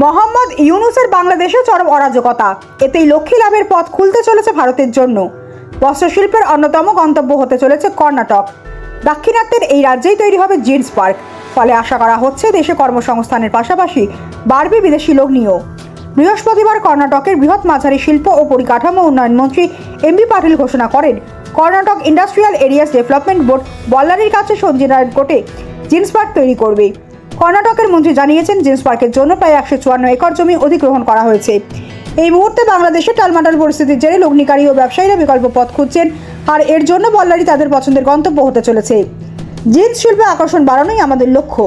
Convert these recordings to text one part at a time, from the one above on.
মোহাম্মদ ইউনুসের বাংলাদেশে চরম অরাজকতা। এতেই লক্ষ্মী লাভের পথ খুলতে চলেছে ভারতের জন্য। বস্ত্রশিল্পের অন্যতম গন্তব্য হতে চলেছে কর্ণাটক। দাক্ষিণাত্যের এই রাজ্যেই তৈরি হবে জিন্স পার্ক। ফলে আশা করা হচ্ছে দেশে কর্মসংস্থানের পাশাপাশি বাড়বে বিদেশি লোক নিয়েও। বৃহস্পতিবার কর্ণাটকের বৃহৎ মাঝারি শিল্প ও পরিকাঠামো উন্নয়ন মন্ত্রী এমবি পাটিল ঘোষণা করেন, Karnataka industrial areas development board বল্লারির কাছে সঞ্জিনারায়ণ কোর্টে জিন্স পার্ক তৈরি করবে। কর্ণাটকের মন্ত্রী জানিয়েছেন, জিন্স পার্কের জন্য প্রায় একশো চুয়ান্ন একর জমি অধিগ্রহণ করা হয়েছে। এই মুহূর্তে বাংলাদেশে টালমাটাল পরিস্থিতির জেরে লগ্নিকারী ও ব্যবসায়ীরা বিকল্প পথ খুঁজছেন, আর এর জন্য বল্লারি তাদের পছন্দের গন্তব্য হতে চলেছে। জিন্স শিল্পে আকর্ষণ বাড়ানোই আমাদের লক্ষ্য।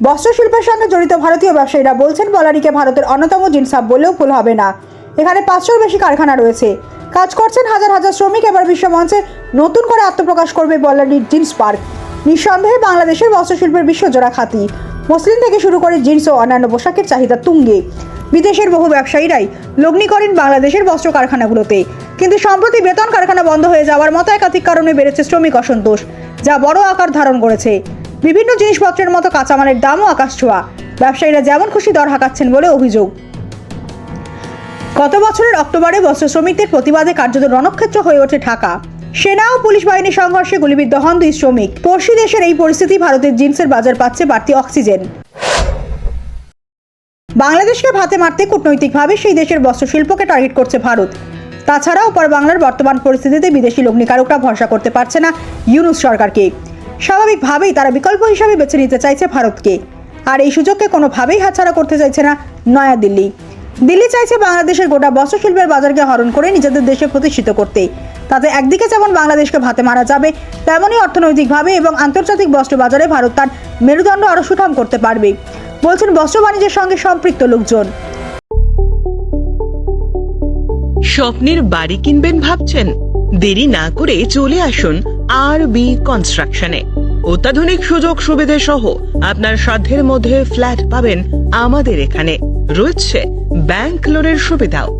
বস্ত্রশিল্পের সঙ্গে জড়িত ভারতীয় ব্যবসায়ীরা বলছেন বলারিকে ভারতের অন্যতম জিন্স হাব বললেও ভুল হবে না। এখানে পাঁচশোর বেশি কারখানা রয়েছে। কাজ করছেন হাজার হাজার শ্রমিক, এবার বিশ্বমঞ্চে নতুন করে আত্মপ্রকাশ করবে বলারির জিন্স পার্ক। নিঃসন্দেহে বাংলাদেশের বস্ত্রশিল্পের বিশ্বজোড়া খাতি। মুসলিম থেকে শুরু করে জিন্স ও অন্যান্য পোশাকের চাহিদা তুঙ্গে। বিদেশের বহু ব্যবসায়ীরাই লগ্নি করেন বাংলাদেশের বস্ত্র কারখানাগুলোতে। কিন্তু সম্প্রতি বেতন কারখানা বন্ধ হয়ে যাওয়ার মতো একাধিক কারণে বেড়েছে শ্রমিক অসন্তোষ, যা বড় আকার ধারণ করেছে। বিভিন্ন জিনিসপত্রের মতো কাঁচামালের দামও আকাশ ছোঁয়া। ব্যবসায়ীরা যেমন খুশি দর হাঁকাচ্ছেন বলে অভিযোগ। গত বছরের অক্টোবরে বস্ত্র শ্রমিকদের প্রতিবাদে কার্যত রণক্ষেত্র হয়ে ওঠে ঢাকা। সেনা ও পুলিশ বাহিনীর সংঘর্ষে গুলিবিদ্ধ হন দুই শ্রমিক। পড়শি দেশের এই পরিস্থিতি ভারতের জিন্সের বাজার পাচ্ছে বাড়তি অক্সিজেন। বাংলাদেশকে ভাতে মারতে কূটনৈতিকভাবে সেই দেশের বস্ত্রশিল্পকে টার্গেট করছে ভারত। তাছাড়াও ওপর বাংলার বর্তমান পরিস্থিতিতে বিদেশি লগ্নিকারকরা ভরসা করতে পারছে না ইউনুস সরকারকে। স্বাভাবিকভাবেই তারা বিকল্প হিসাবে বেছে নিতে চাইছে ভারতকে। আর এই সুযোগকে কোনোভাবেই হাতছাড়া করতে চাইছে না নয়াদিল্লি। দিল্লি চাইছে বাংলাদেশের গোটা বস্ত্রশিল্পের বাজারকে হরণ করে নিজেদের দেশে প্রতিষ্ঠিত করতে। তাতে একদিকে যেমন বাংলাদেশকে ভাতে মারা যাবে, তেমনই অর্থনৈতিকভাবে এবং আন্তর্জাতিক বস্ত্র বাজারে ভারত তার মেরুদণ্ড আরও সুঠাম করতে পারবে, বলছেন বস্ত্র বাণিজ্যের সঙ্গে সম্পৃক্ত লোকজন। স্বপ্নের বাড়ি কিনবেন ভাবছেন? দেরি না করে চলে আসুন আর বি কনস্ট্রাকশনে অত্যাধুনিক সুযোগ সুবিধে সহ আপনার সাধ্যের মধ্যে ফ্ল্যাট পাবেন আমাদের এখানে। রয়েছে ব্যাংক লোনের সুবিধাও।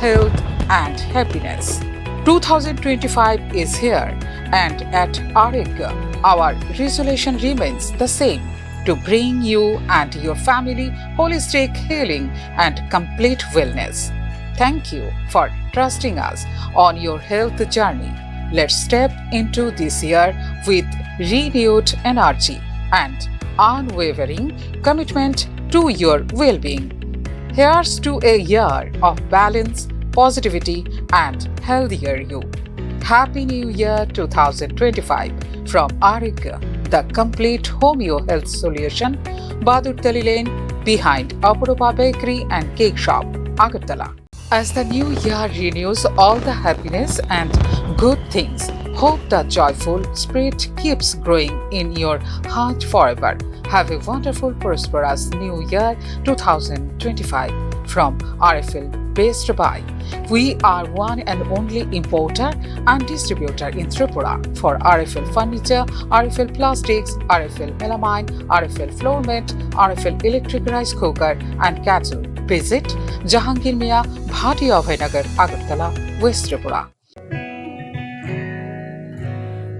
health, and happiness. 2025 is here, and at Arigya, our resolution remains the same to bring you and your family holistic healing and complete wellness. Thank you for trusting us on your health journey. Let's step into this year with renewed energy and unwavering commitment to your well being. Here's to a year of balance, positivity, and healthier you. Happy New Year 2025 from Arika, the complete homeo health solution, Badur Tali Lane, behind Apuropa Bakery and Cake Shop, Agartala. As the new year renews all the happiness and good things, hope the joyful spirit keeps growing in your heart forever. Have a wonderful, prosperous new year 2025 from RFL based by. We are one and only importer and distributor in Tripura for RFL furniture, RFL plastics, RFL melamine, RFL floor mat, RFL electric rice cooker, and cattle. Visit Jahangir Mia, Bhati Abhaynagar, Agartala, West Tripura.